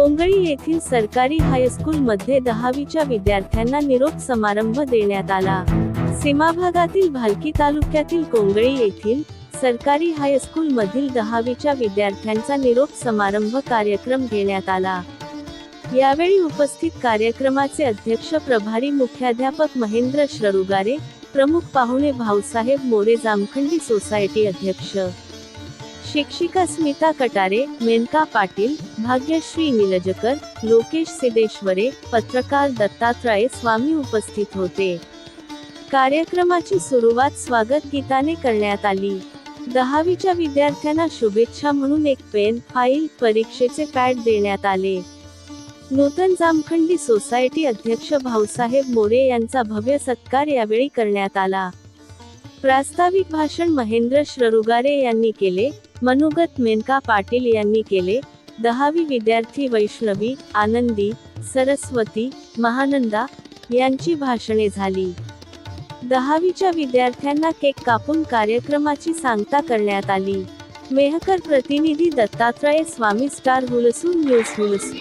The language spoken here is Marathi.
कोंगळी येथील सरकारी हायस्कूलमध्ये दहावीच्या विद्यार्थ्यांना निरोप समारंभ देण्यात आला. सीमाभागातील भालकी तालुक्यातील कोंगळी येथील सरकारी हायस्कूलमधील दहावीच्या विद्यार्थ्यांचा निरोप समारंभ कार्यक्रम घेण्यात आला. यावेळी उपस्थित कार्यक्रमाचे अध्यक्ष प्रभारी मुख्याध्यापक महेंद्र श्ररुगारे प्रमुख पाहुणे भाऊसाहेब मोरे जामखंडी सोसायटी अध्यक्ष शिक्षिका स्मिता कटारे मेनका पाटील भाग्यश्री निलजकर लोकेश सिद्धेश्वरे पत्रकार दत्तात्रय स्वामी उपस्थित होते. कार्यक्रमाची सुरुवात स्वागत गीताने करण्यात आली. दहावीच्या विद्यार्थ्यांना शुभेच्छा म्हणून एक पेन फाईल परीक्षेचे पॅड देण्यात आले. नूतन जामखंडी सोसायटी अध्यक्ष भाऊसाहेब मोरे यांचा भव्य सत्कार यावेळी करण्यात आला. प्रास्ताविक भाषण महेंद्र श्ररुगारे यांनी केले. मनुगत मेनका पाटील यांनी केले. दहावी विद्यार्थी वैष्णवी आनंदी सरस्वती महानंदा यांची भाषणे झाली. दहावीच्या विद्यार्थ्यांना केक कापून कार्यक्रमाची सांगता करण्यात आली. मेहकर प्रतिनिधी दत्तात्रय स्वामी स्टार हुलसून न्यूज हुलसून.